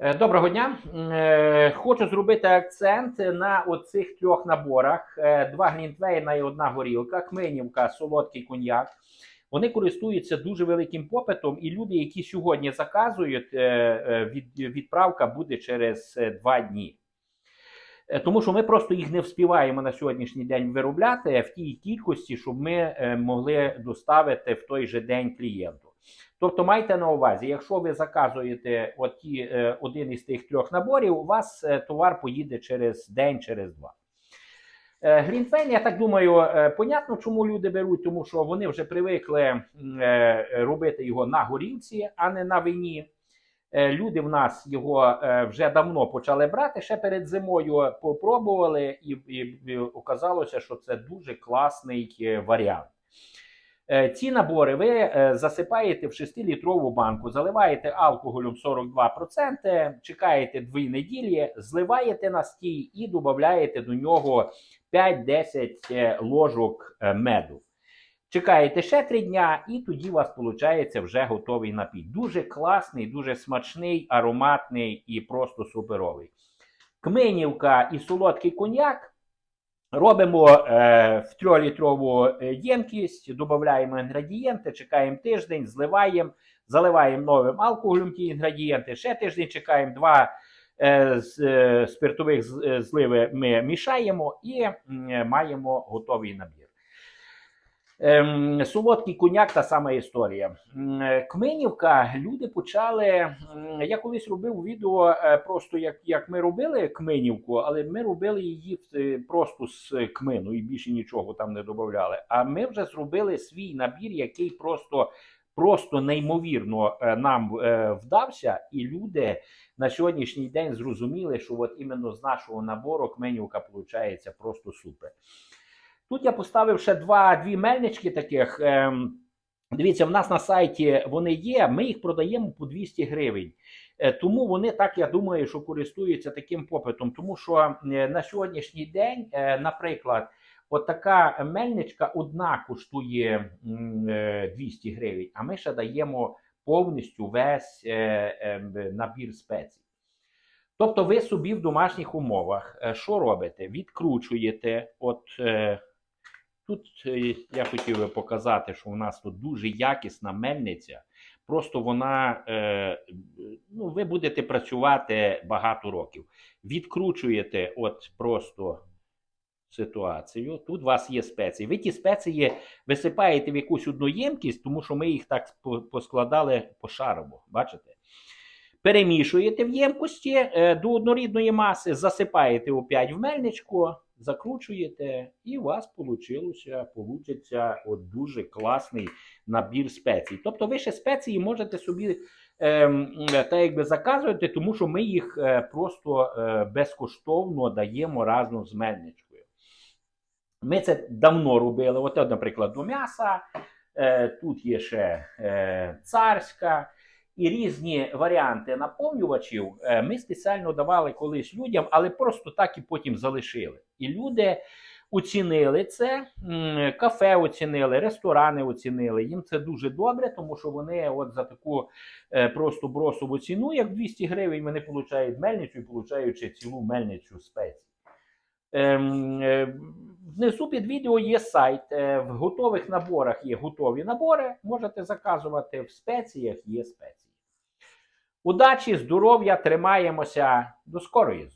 Е, Доброго дня. Е, Хочу зробити акцент на оцих трьох наборах: Е, два глінтвейна і одна горілка, кменівка, солодкий коньяк. Вони користуються дуже великим попитом, і люди, які сьогодні заказують, від, відправка буде через два дні. Тому що ми просто їх не вспіваємо на сьогоднішній день виробляти в тій кількості, щоб ми могли доставити в той же день клієнту. Тобто майте на увазі, якщо ви заказуєте от ті, е, один із тих трьох наборів, у вас е, товар поїде через день, через два. Е, Глінтвейн, я так думаю, е, понятно, чому люди беруть, тому що вони вже привикли е, робити його на горілці, а не на вині. Е, Люди в нас його е, вже давно почали брати. Ще перед зимою попробували, і, і, і оказалося, що це дуже класний варіант. Е, Ці набори ви е, засипаєте в 6-літрову банку, заливаєте алкоголем 42%, чекаєте 2 неділі, зливаєте на стій і додаєте до нього 5-10 е, ложок меду. Чекаєте ще 3 дня, і тоді у вас виходить вже готовий напій. Дуже класний, дуже смачний, ароматний і просто суперовий. Кминівка і солодкий коньяк Робимо е, в 3-літрову ємкість, додаємо інгредієнти, чекаємо тиждень, зливаємо, заливаємо новим алкоголем ті інгредієнти. Ще тиждень чекаємо два е, з, е, спиртових е, зливи ми мішаємо і е, маємо готовий набір. Ем, солодкий коньяк та сама історія. Е, Кминівка, люди почали. Я колись робив відео е, просто як, як ми робили кминівку, але ми робили її е, просто з кмину і більше нічого там не додавали. А ми вже зробили свій набір, який просто, просто неймовірно нам е, вдався, і люди на сьогоднішній день зрозуміли, що от іменно з нашого набору кменівка виходить просто супер. Тут я поставив ще два, дві мельнички таких. Ем, дивіться, в нас на сайті вони є, ми їх продаємо по 200 гривень. Е, Тому вони так, я думаю, що користуються таким попитом. Тому що е, на сьогоднішній день, е, наприклад, така мельничка одна коштує е, 200 гривень, а ми ще даємо повністю весь е, е, набір спецій. Тобто ви собі в домашніх умовах що робите? Відкручуєте. От тут е, я хотів би показати, що у нас тут дуже якісна мельниця. Просто вона, е, ну, ви будете працювати багато років. Відкручуєте от просто ситуацію. Тут у вас є спеції. Ви ті спеції висипаєте в якусь одну ємкість, тому що ми їх так по- поскладали пошарово. Бачите? Перемішуєте в ємкості е, до однорідної маси, засипаєте опять в мельничку, закручуєте, і у вас получиться от дуже класний набір спецій. Тобто ви ще спеції можете собі ем, так якби заказувати, тому що ми їх е, просто е, безкоштовно даємо разом з мельничкою. Ми це давно робили. От, наприклад, до м'яса, тут є ще царська. І різні варіанти наповнювачів е, ми спеціально давали колись людям, але просто так і потім залишили. І люди оцінили це, кафе оцінили, ресторани оцінили. Їм це дуже добре, тому що вони от за таку е, просто бросову ціну, як 200 гривень, вони получають мельницю і получаючи цілу мельницю спецій. Ем, е, Внизу під відео є сайт. В готових наборах є готові набори. Можете заказувати в спеціях, є спеції. Удачі, здоров'я, тримаємося. До скорої!